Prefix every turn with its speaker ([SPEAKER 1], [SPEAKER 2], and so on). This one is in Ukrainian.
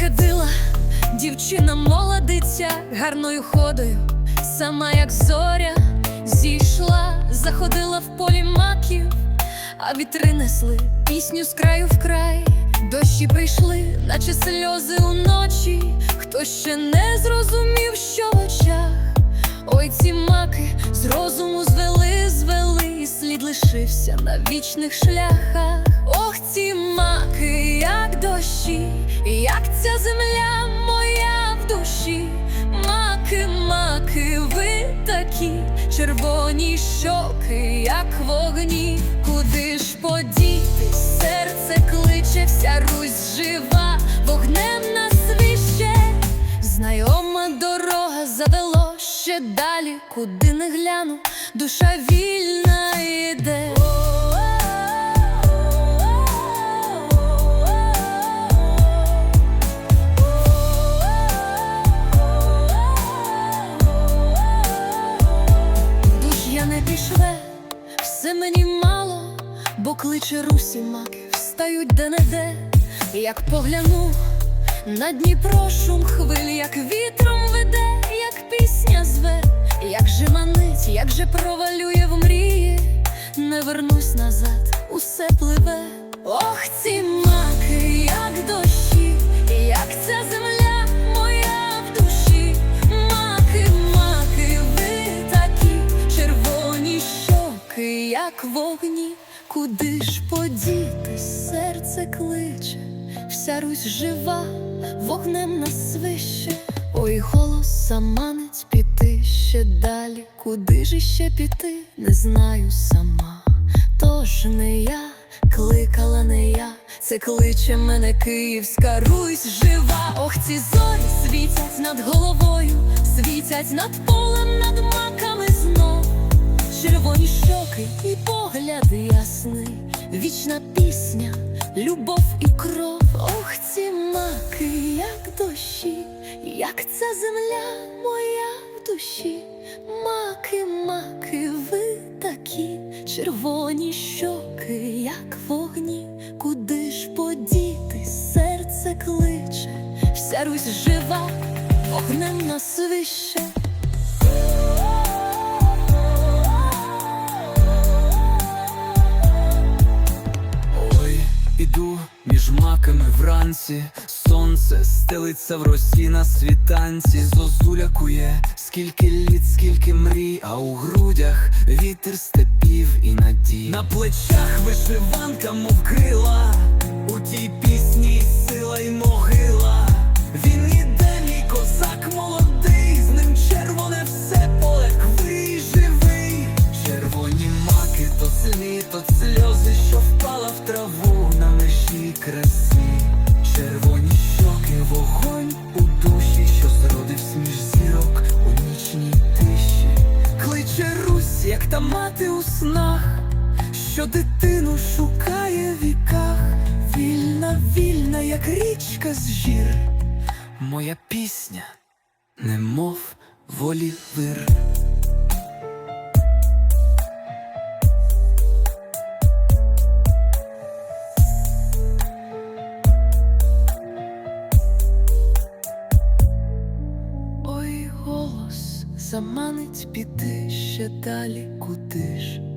[SPEAKER 1] ходила дівчина молодиця гарною ходою, сама як зоря зійшла, заходила в полі маків, а вітри несли пісню з краю в край. Дощі прийшли, наче сльози уночі. Хто ще не зрозумів, що в очах. Ой, ці маки з розуму звели, звели, і слід лишився на вічних шляхах. Ох, ці маки, як дощі, як ця земля моя в душі. Маки, маки, ви такі червоні щоки, як вогні. Куди ж подітись? Серце кличе, вся Русь жива, вогнем нас свіще. Знайома дорога завело ще далі, куди не гляну, душа вільна кличе русі маки, встають де-не-де, як погляну на Дніпро шум хвиль, як вітром веде, як пісня зве, як же манить, як же провалює в мрії, не вернусь назад, усе пливе. Ох, ці маки, як дощі, як ця земля як вогні, куди ж подітись, серце кличе, вся Русь жива, вогнем нас свище, ой, голос саманець піти ще далі, куди ж іще піти, не знаю сама, тож не я, кликала не я, це кличе мене Київська Русь жива, ох, ці зорі світять над головою, світять над полем, над червоні щоки і погляд ясний, вічна пісня, любов і кров, ох, ці маки, як дощі, як ця земля моя в душі, маки, маки, ви такі, червоні щоки, як вогні, куди ж подіти, серце кличе, вся Русь жива, вогнем нас.
[SPEAKER 2] Вранці, сонце стелиться в росі на світанці, зозуля кує, скільки літ, скільки мрій, а у грудях вітер степів і надій. На плечах вишиванка, мов крила, у тій пісні сила й могила. Він іде, мій козак молодий, з ним червоне все поле квий живий. Червоні маки, то слід, то сльози, що впала в траву на межі краси. Червоні щоки, вогонь у душі, що зродився між зірок у нічній тиші. Кличе Русь, як та мати у снах, що дитину шукає в віках. Вільна, вільна, як річка з жір. Моя пісня, немов волі вир.
[SPEAKER 1] заманить піти ще далі, куди ж.